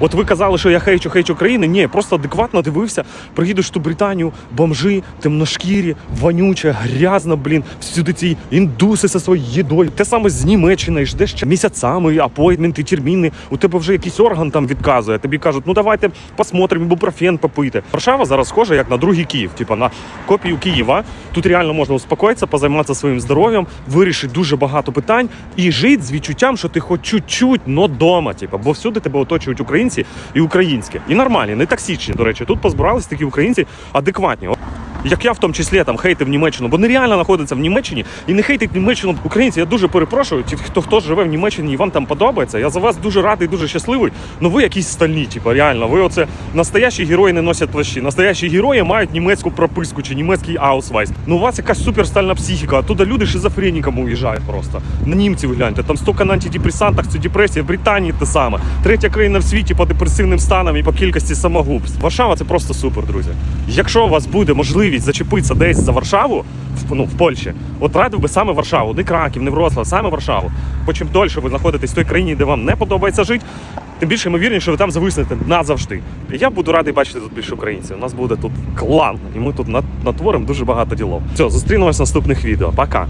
От ви казали, що я хейчу, хейчу країни. Ні, просто адекватно дивився. Приїдеш ту Британію, бомжи, темношкірі, вонюче, грязно, блін, всюди ці індуси зі своєю їдою. Те саме з Німеччини, ждеш ще місяцями, апойтменти, терміни. У тебе вже якийсь орган там відказує. Тобі кажуть, ну давайте посмотримо, ібупрофен попити. Варшава зараз схожа як на другий Київ, типа на копію Києва. Тут реально можна успокоїтися, позайматися своїм здоров'ям, вирішити дуже багато питань і жити з відчуттям, що ти хоч чуть-чуть, но дома. Типа, бо всюди тебе оточують українці і українське. І нормальні, не токсичні, до речі. Тут позбирались такі українці адекватні. Як я в тому числі там хейтив Німеччину, бо нереально знаходиться в Німеччині і не хейтить Німеччину українці. Я дуже перепрошую. Ті, хто хто живе в Німеччині і вам там подобається. Я за вас дуже радий, дуже щасливий. Ну ви якісь стальні, типу, реально. Ви оце настоящі герої не носять плащі. Настоящі герої мають німецьку прописку чи німецький аусвайс. Ну у вас якась суперстальна психіка. Оттуда люди шизофреніками уїжджають просто. На німців гляньте. Там стільки на антидепресантах, це депресія. В Британії те саме. Третя країна в світі по депресивним станам і по кількості самогубств. Варшава це просто супер, друзі. Якщо у вас буде можливість зачепитися десь за Варшаву, в, ну, в Польщі, от радив би саме Варшаву, не Краків, не Вроцлав, саме Варшаву. Бо чим дольше ви знаходитесь в той країні, де вам не подобається жити, тим більше ймовірніше, що ви там зависнете назавжди. І я буду радий бачити тут більше українців. У нас буде тут клан, і ми тут нат- натворимо дуже багато ділов. Все, зустрінемось в наступних відео. Пока.